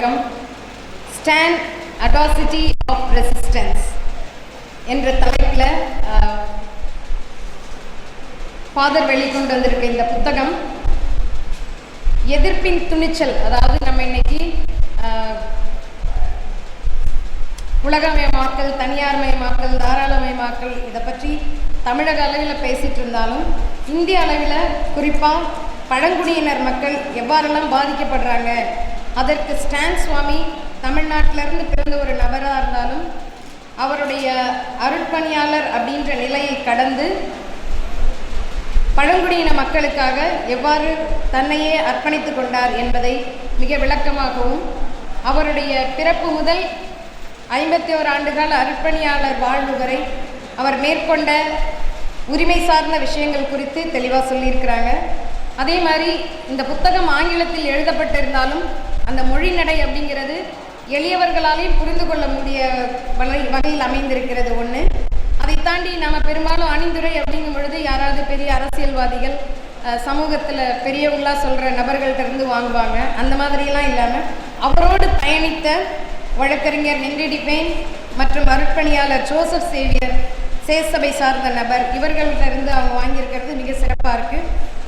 வணக்கம். Stand atrocity of resistance என்ற தலைப்பில் ஃபாதர் வெளிக்கொண்டு வந்திருக்க இந்த புத்தகம் எதிர்ப்பின் துணிச்சல் அதாவது நம்ம இன்னைக்கு உலகமயமாக்கல் தனியார்மயமாக்கல் தாராளமயமாக்கல் இதை பற்றி தமிழக அளவில் பேசிகிட்டு இருந்தாலும் இந்திய அளவில் குறிப்பாக பழங்குடியினர் மக்கள் எவ்வாறெல்லாம் பாதிக்கப்படுறாங்க அதற்கு ஸ்டான் சுவாமி தமிழ்நாட்டிலிருந்து பிறந்த ஒரு நபராக இருந்தாலும் அவருடைய அருட்பணியாளர் அப்படின்ற நிலையை கடந்து பழங்குடியின மக்களுக்காக எவ்வாறு தன்னையே அர்ப்பணித்து கொண்டார் என்பதை மிக விளக்கமாகவும் அவருடைய பிறப்பு முதல் ஐம்பத்தி ஓர் ஆண்டுகால அர்ப்பணியாளர் வாழ்வு வரை அவர் மேற்கொண்ட உரிமை சார்ந்த விஷயங்கள் குறித்து தெளிவாக சொல்லியிருக்கிறாங்க. அதே மாதிரி இந்த புத்தகம் ஆங்கிலத்தில் எழுதப்பட்டிருந்தாலும் அந்த மொழி நடை அப்படிங்கிறது எளியவர்களாலேயும் புரிந்து கொள்ள முடிய வகை- வகையில் அமைந்திருக்கிறது ஒன்று அதை தாண்டி நம்ம பெரும்பாலும் அணிந்துரை அப்படிங்கும் பொழுது யாராவது பெரிய அரசியல்வாதிகள் சமூகத்தில் பெரியவங்களாக சொல்கிற சொல்ற நபர்கள்ட்ட இருந்து வாங்குவாங்க. அந்த மாதிரியெல்லாம் இல்லாமல் அவரோடு பயணித்த வழக்கறிஞர் நென்றி பெயின் மற்றும் அருட்பணியாளர் ஜோசப் சேவியர் சேசபை சார்ந்த நபர் இவர்கள்ட்ட இருந்து அவங்க வாங்கியிருக்கிறது மிக சிறப்பாக இருக்குது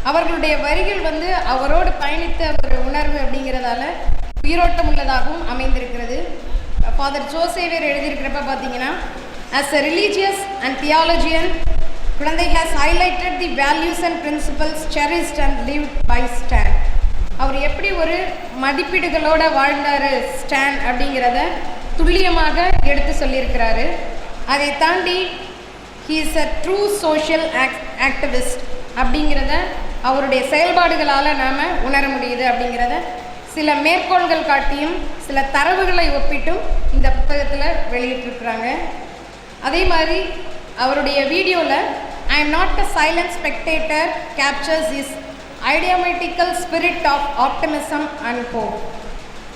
அவர்களுடைய வரிகள் வந்து அவரோடு பயணித்த ஒரு உணர்வு அப்படிங்கிறதால உயிரோட்டம் உள்ளதாகவும் அமைந்திருக்கிறது. ஃபாதர் ஜோசேவியர் எழுதியிருக்கிறப்ப பார்த்தீங்கன்னா as a religious and theologian குழந்தை has highlighted the values and principles cherished and lived by Stan அவர் எப்படி ஒரு மதிப்பீடுகளோட வாழ்ந்தாரு ஸ்டான் அப்படிங்கிறத துல்லியமாக எடுத்து சொல்லியிருக்கிறாரு. அதை தாண்டி he is a true social activist அப்படிங்கிறத அவருடைய செயல்பாடுகளால் நாம் உணர முடியுது அப்படிங்கிறத சில மேற்கோள்கள் காட்டியும் சில தரவுகளை ஒப்பிட்டும் இந்த புத்தகத்தில் வெளியிட்டிருக்கிறாங்க. அதே மாதிரி அவருடைய வீடியோவில் I am not a silent spectator captures his indomitable spirit of optimism and போ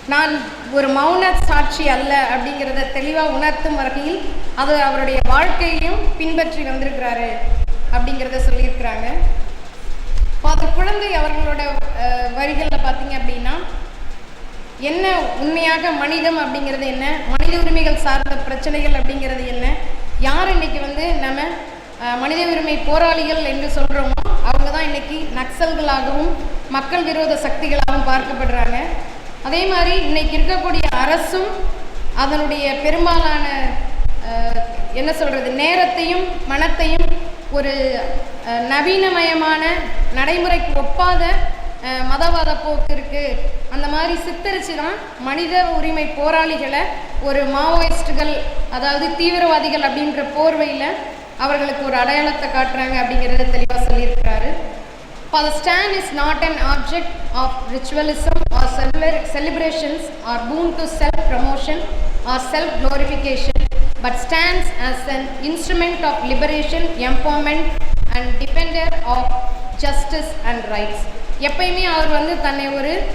நான் ஒரு மௌன சாட்சி அல்ல அப்படிங்கிறத தெளிவாக உணர்த்தும் வகையில் அது அவருடைய வாழ்க்கையையும் பின்பற்றி வந்திருக்கிறாரு அப்படிங்கிறத சொல்லியிருக்கிறாங்க ஃபாதர் குழந்தை அவர்களோட அஹ், வரிகளில் பார்த்தீங்க அப்படின்னா என்ன உண்மையாக மனிதம் அப்படிங்கிறது என்ன? மனித உரிமைகள் சார்ந்த பிரச்சனைகள் அப்படிங்கிறது என்ன? யார் இன்னைக்கு வந்து நம்ம மனித உரிமை போராளிகள் என்று சொல்கிறோமோ அவங்க தான் இன்னைக்கு நக்சல்களாகவும் மக்கள் விரோத சக்திகளாகவும் பார்க்கப்படுறாங்க. அதே மாதிரி இன்னைக்கு இருக்கக்கூடிய அரசும் அதனுடைய பெரும்பாலான என்ன சொல்கிறது நேரத்தையும் மனத்தையும் ஒரு நவீனமயமான நடைமுறைக்கு ஒப்பாத மதவாத போக்கு இருக்குது அந்த மாதிரி சித்தரித்து தான் மனித உரிமை போராளிகளை ஒரு மாவோயிஸ்டுகள் அதாவது தீவிரவாதிகள் அப்படின்ற போர்வையில் அவர்களுக்கு ஒரு அடையாளத்தை காட்டுறாங்க அப்படிங்கிறத தெளிவாக சொல்லியிருக்கிறாரு for the Stan is not an object of ritualism or silver celebrations or boon to self promotion or self glorification but stands as an instrument of liberation empowerment and defender of justice and rights எப்பயுமே அவர் வந்து தன்னை ஒரு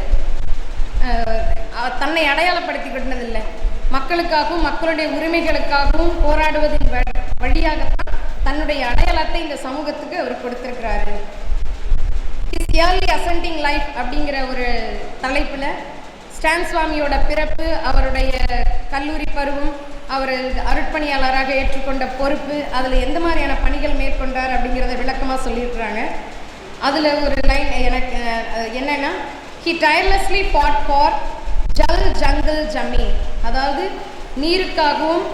அஹ், தன்னை அடையாளப்படுத்தி கொண்டதில்லை. மக்களுக்காகவும் மக்களுடைய உரிமைகளுக்காகவும் போராடுவதன் வ- வழியாகத்தான் தன்னுடைய அடையாளத்தை இந்த சமூகத்துக்கு அவர் கொடுத்திருக்கிறாரு. இஸ் ஏர்லி அசென்டிங் லைஃப் அப்படிங்கிற ஒரு தலைப்பில் ஸ்டான் சுவாமியோட பிறப்பு அவருடைய கல்லூரி பருவம் அவர் அருட்பணியாளராக ஏற்றுக்கொண்ட பொறுப்பு அதில் எந்த மாதிரியான பணிகள் மேற்கொண்டார் அப்படிங்கிறத விளக்கமாக சொல்லியிருக்கிறாங்க. அதில் ஒரு லைன் எனக்கு என்னென்னா என்னன்னா ஹி டயர்லெஸ்லி ஃபாட் ஃபார் ஜல் ஜங்கல் ஜமீன் அதாவது நீருக்காகவும்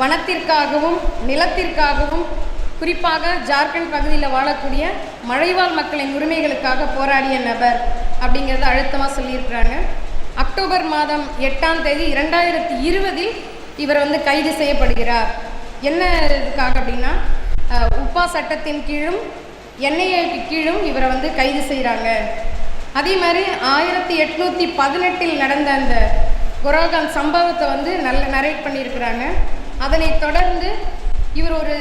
வனத்திற்காகவும் நிலத்திற்காகவும் குறிப்பாக ஜார்க்கண்ட் பகுதியில் வாழக்கூடிய மழைவாழ் மக்களின் உரிமைகளுக்காக போராடிய நபர் அப்படிங்கிறத அழுத்தமாக சொல்லியிருக்கிறாங்க. அக்டோபர் மாதம் எட்டாம் தேதி இரண்டாயிரத்தி இருபதில் இவர் வந்து கைது செய்யப்படுகிறார். என்ன இதுக்காக அப்படின்னா உப்பா சட்டத்தின் கீழும் என்ஐஏக்கு கீழும் இவரை வந்து கைது செய்கிறாங்க அதே மாதிரி ஆயிரத்தி எட்நூற்றி பதினெட்டில் நடந்த அந்த கொரோகான் சம்பவத்தை வந்து நல்ல நரேட் பண்ணியிருக்கிறாங்க. அதனை தொடர்ந்து இவர் ஒரு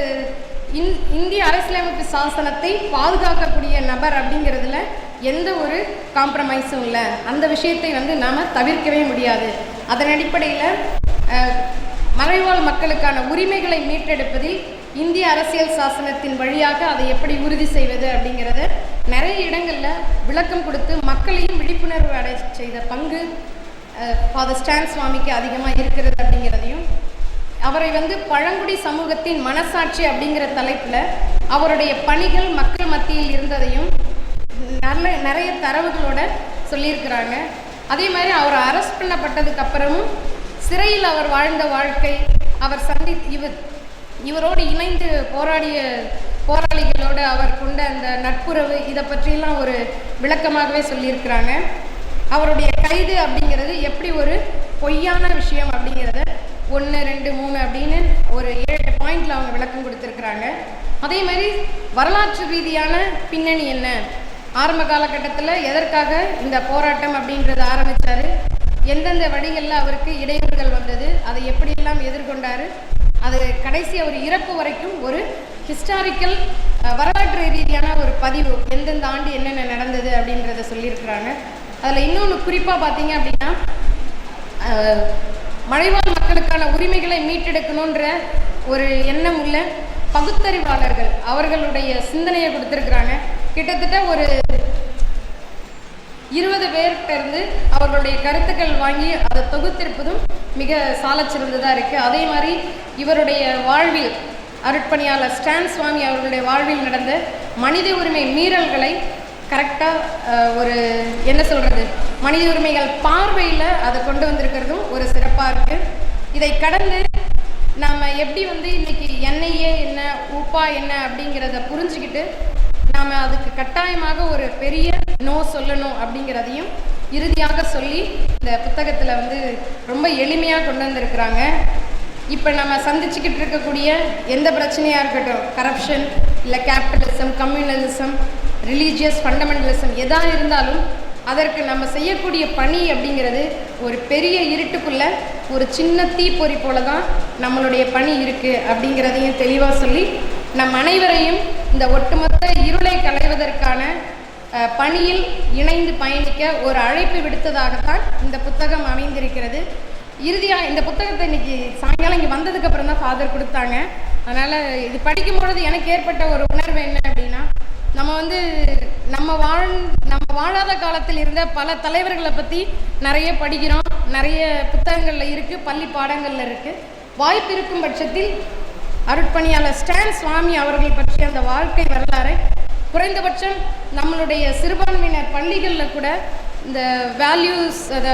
இந் இந்திய அரசியலமைப்பு சாசனத்தை பாதுகாக்கக்கூடிய நபர் அப்படிங்கிறதுல எந்த ஒரு காம்ப்ரமைஸும் இல்லை. அந்த விஷயத்தை வந்து நாம் தவிர்க்கவே முடியாது. அதன் அடிப்படையில் மறைவாழ் மக்களுக்கான உரிமைகளை மீட்டெடுப்பதில் இந்திய அரசியல் சாசனத்தின் வழியாக அதை எப்படி உறுதி செய்வது அப்படிங்கிறத நிறைய இடங்களில் விளக்கம் கொடுத்து மக்களையும் விழிப்புணர்வு அடை செய்த பங்கு ஃபாதர் ஸ்டான் சுவாமிக்கு அதிகமாக இருக்கிறது அப்படிங்கிறதையும் அவரை வந்து பழங்குடி சமூகத்தின் மனசாட்சி அப்படிங்கிற தலைப்பில் அவருடைய பணிகள் மக்கள் மத்தியில் இருந்ததையும் நல்ல நிறைய தரவுகளோட சொல்லியிருக்கிறாங்க. அதே மாதிரி அவர் அரெஸ்ட் பண்ணப்பட்டதுக்கு அப்புறமும் சிறையில் அவர் வாழ்ந்த வாழ்க்கை அவர் சந்தி இவர் இவரோடு இணைந்து போராடிய போராளிகளோடு அவர் கொண்ட அந்த நட்புறவு இதை பற்றியெல்லாம் ஒரு விளக்கமாகவே சொல்லியிருக்கிறாங்க. அவருடைய கைது அப்படிங்கிறது எப்படி ஒரு பொய்யான விஷயம் அப்படிங்கிறத ஒன்று ரெண்டு மூணு அப்படின்னு ஒரு ஏழு பாயிண்டில் அவங்க விளக்கம் கொடுத்துருக்குறாங்க. அதே மாதிரி வரலாற்று ரீதியான பின்னணி என்ன? ஆரம்ப காலகட்டத்தில் எதற்காக இந்த போராட்டம் அப்படின்றத ஆரம்பித்தார் எந்தெந்த வழிகளில் அவருக்கு இடையூறுகள் வந்தது? அதை எப்படியெல்லாம் எதிர்கொண்டார்? அது கடைசி அவர் இறப்பு வரைக்கும் ஒரு ஹிஸ்டாரிக்கல் வரலாற்று ரீதியான ஒரு பதிவு. எந்தெந்த ஆண்டு என்னென்ன நடந்தது அப்படின்றத சொல்லியிருக்கிறாங்க. அதில் இன்னொன்று குறிப்பாக பார்த்தீங்க அப்படின்னா மழைவாழ் மலைவாழ் மக்களுக்கான உரிமைகளை மீட்டெடுக்கணுன்ற ஒரு எண்ணம் உள்ள பகுத்தறிவாளர்கள் அவர்களுடைய சிந்தனையை கொடுத்துருக்குறாங்க. கிட்டத்தட்ட ஒரு இருபது பேர்கிட்ட இருந்து அவர்களுடைய கருத்துக்கள் வாங்கி அதை தொகுத்திருப்பதும் மிக சாலச்சிறந்ததாக இருக்குது அதே மாதிரி இவருடைய வாழ்வில் அருட்பணியாளர் ஸ்டான் சுவாமி அவர்களுடைய வாழ்வில் நடந்த மனித உரிமை மீறல்களை கரெக்டாக ஒரு என்ன சொல்கிறது மனித உரிமைகள் பார்வையில் அதை கொண்டு வந்திருக்கிறதும் ஒரு சிறப்பாக இருக்குது இதை கடந்து நாம் எப்படி வந்து இன்னைக்கு எண்ணெயே என்ன உப்பா என்ன அப்படிங்கிறத புரிஞ்சுக்கிட்டு நாம் அதுக்கு கட்டாயமாக ஒரு பெரிய நோ சொல்லணும் அப்படிங்கிறதையும் இறுதியாக சொல்லி இந்த புத்தகத்தில் வந்து ரொம்ப எளிமையாக கொண்டு வந்திருக்கிறாங்க. இப்போ நம்ம சந்திச்சுக்கிட்டு இருக்கக்கூடிய எந்த பிரச்சனையாக இருக்கட்டும் கரப்ஷன் இல்லை கேபிட்டலிசம் கம்யூனலிசம் ரிலீஜியஸ் ஃபண்டமெண்டலிசம் எதாக இருந்தாலும் அதற்கு நம்ம செய்யக்கூடிய பணி அப்படிங்கிறது ஒரு பெரிய இருட்டுக்குள்ள ஒரு சின்ன தீப்பொறி போல தான் நம்மளுடைய பணி இருக்குது அப்படிங்கிறதையும் தெளிவாக சொல்லி நம் அனைவரையும் இந்த ஒட்டுமொத்த இருளை களைவதற்கான பணியில் இணைந்து பயணிக்க ஒரு அழைப்பு விடுத்ததாகத்தான் இந்த புத்தகம் அமைந்திருக்கிறது. இறுதியாக இந்த புத்தகத்தை இன்னைக்கு சாயங்காலம் இங்கே வந்ததுக்கப்புறம் தான் ஃபாதர் கொடுத்தாங்க. அதனால் இது படிக்கும் பொழுது எனக்கு ஏற்பட்ட ஒரு உணர்வு என்ன அப்படின்னா நம்ம வந்து நம்ம வாழ் நம்ம வாழாத காலத்தில் இருந்த பல தலைவர்களை பற்றி நிறைய படிக்கிறோம். நிறைய புத்தகங்களில் இருக்குது பள்ளி பாடங்களில் இருக்குது வாய்ப்பு இருக்கும் பட்சத்தில் அருட்பணியாளர் ஸ்டான் சுவாமி அவர்கள் பற்றிய அந்த வாழ்க்கை வரலாறை குறைந்தபட்சம் நம்மளுடைய சிறுபான்மையினர் பள்ளிகளில் கூட இந்த வேல்யூஸ் அதை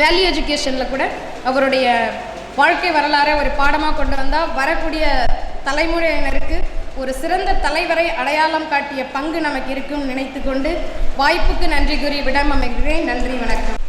வேல்யூ எஜுகேஷனில் கூட அவருடைய வாழ்க்கை வரலாறை ஒரு பாடமாக கொண்டு வந்தால் வரக்கூடிய தலைமுறையினருக்கு ஒரு சிறந்த தலைவரை அடையாளம் காட்டிய பங்கு நமக்கு இருக்கும்னு நினைத்து கொண்டு வாய்ப்புக்கு நன்றி கூறி விடம் அமைகிறேன் நன்றி வணக்கம்.